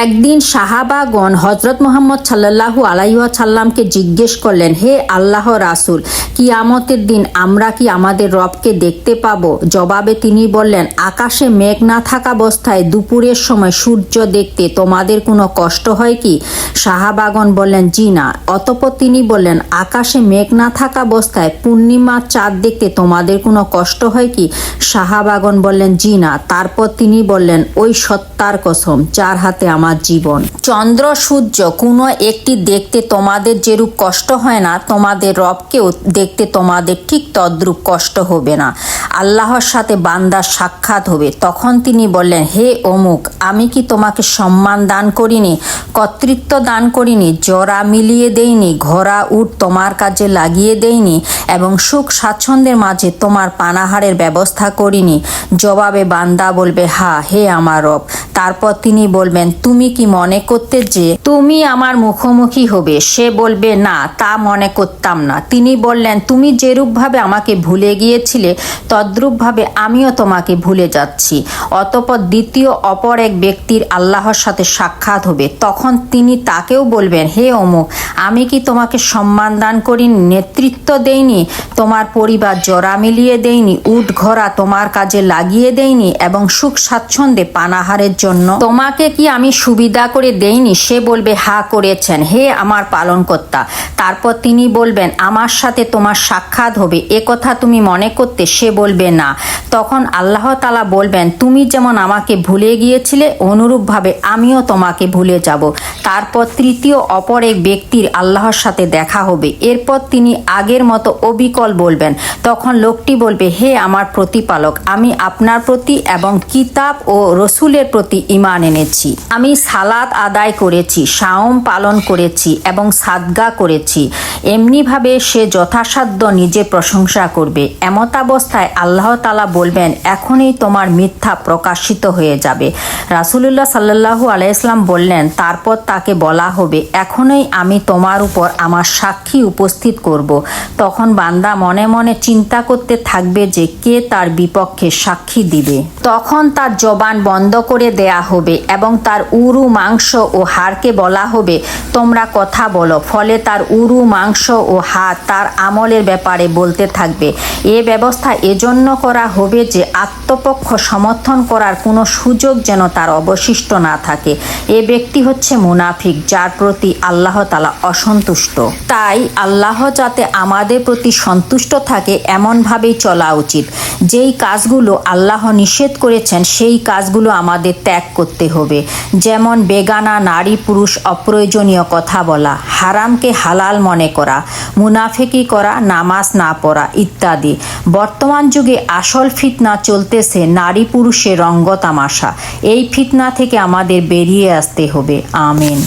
একদিন সাহাবাগণ হজরত মোহাম্মদ সাল্লাহু আলাইসাল্লামকে জিজ্ঞেস করলেন, হে আল্লাহ রাসুল, কিয়ামতের দিন আমরা কি আমাদের রবকে দেখতে পাবো? জবাবে তিনি বললেন, আকাশে মেঘ না থাকা অবস্থায় দুপুরের সময় সূর্য দেখতে তোমাদের কোনো কষ্ট হয় কি? সাহাবাগণ বললেন, জি না। অতপর তিনি বললেন, আকাশে মেঘ না থাকা অবস্থায় পূর্ণিমার চাঁদ দেখতে তোমাদের কোনো কষ্ট হয় কি? সাহাবাগণ বললেন, জি না। তারপর তিনি বললেন, ওই সত্তার কসম, যার হাতে আমার জীবন। চন্দ্র, সূর্য, কোনো একটি দেখতে তোমাদের যেরূপ কষ্ট হয় না, তোমাদের রবকেও দেখতে তোমাদের ঠিক তদ্রূপ কষ্ট হবে না। আল্লাহর সাথে বান্দার সাক্ষাৎ হবে। তখন তিনি বললেন, হে অমুক, আমি কি তোমাকে সম্মান দান করিনি, কর্তৃত্ব দান করিনি জরা মিলিয়ে দেইনি, ঘোড়া, উট তোমার কাজে লাগিয়ে দেইনি এবং সুখ স্বাচ্ছন্দ্যের মাঝে তোমার পানাহারের ব্যবস্থা করিনি? জবাবে বান্দা বলবে, হা, হে আমার রব তারপর তিনি বলবেন, তুমি কি মনে করতে যে তুমি আমার মুখোমুখি হবে? সে বলবে, না, তা মনে করতাম না। তিনি বললেন, তুমি যেরূপভাবে আমাকে ভুলে গিয়েছিলে, তদ্রূপভাবে আমিও তোমাকে ভুলে যাচ্ছি। অতপর দ্বিতীয় অপর এক ব্যক্তির আল্লাহর সাথে সাক্ষাৎ হবে। তখন তিনি তাকেও বলবেন, হে অমুক, আমি কি তোমাকে সম্মান দান করিনি নেতৃত্ব দেইনি, তোমার পরিবার জরা মিলিয়ে দেইনি, উট ঘোড়া তোমার কাজে লাগিয়ে দেইনি, এবং সুখ স্বাচ্ছন্দ্যে পানাহারের জন্য। তোমাকে কি আমি সুবিধা করে দেইনি? সে বলবে, হা, করেছেন। হে আমার পালনকর্তা। তারপর তিনি বলবেন, আমার সাথে তোমার সাক্ষাৎ হবে। এ কথা তুমি মনে করতে? সে বলবে, না। তখন আল্লাহ তালা বলবেন, তুমি যেমন আমাকে ভুলে গিয়েছিলে, অনুরূপভাবে আমিও তোমাকে ভুলে যাব। তারপর তৃতীয় অপর এক ব্যক্তির আল্লাহর সাথে দেখা হবে। এরপর তিনি আগের মতো অবিকল বলবেন। তখন লোকটি বলবে, হে আমার প্রতিপালক, আমি আপনার প্রতি এবং কিতাব ও রসুলের প্রতি ইমান এনেছি। আমি সালাদ আদায় করেছি সাওম পালন করেছি এবং সাদগা করেছি। এমনিভাবে সে যথাসাধ্য নিজে প্রশংসা করবে। এমতাবস্থায় আল্লাহ তালা বলবেন, এখনই তোমার মিথ্যা প্রকাশিত হয়ে যাবে। রাসুলুল্লাহ সাল্লাহু আলাইসলাম বললেন, তারপর তাকে বলা হবে, এখনই আমি তোমার উপর আমার সাক্ষী উপস্থিত করব। তখন বান্দা মনে মনে চিন্তা করতে থাকবে যে কে তার বিপক্ষে সাক্ষী দিবে। তখন তার জবান বন্ধ করে দেয়া হবে এবং তার উরু মাংস ও হাড়কে বলা হবে, তোমরা কথা বলো। ফলে তার উরু মাংস ও হাত তার আমলের ব্যাপারে বলতে থাকবে। এ ব্যবস্থা এজন্য করা হবে যে আত্মপক্ষ সমর্থন করার কোনো সুযোগ যেন তার অবশিষ্ট না থাকে। এ ব্যক্তি হচ্ছে মুনাফিক, যার প্রতি আল্লাহ তালা অসন্তুষ্ট। তাই আল্লাহ যাতে আমাদের প্রতি সন্তুষ্ট থাকে, এমনভাবেই চলা উচিত। যেই কাজগুলো আল্লাহ নিষেধ করেছেন, সেই কাজগুলো আমাদের ত্যাগ করতে হবে। যেমন বেগানা, নারী, পুরুষ, অপ্রয়োজনীয় কথা বলা, হারামকে হালাল মনে করা, মুনাফেকি করা, নামাজ না পড়া ইত্যাদি। বর্তমান যুগে আসল ফিতনা চলতেছে নারী পুরুষের রঙ্গ তামাশা। এই ফিতনা থেকে আমাদের বেরিয়ে আসতে হবে। আমিন।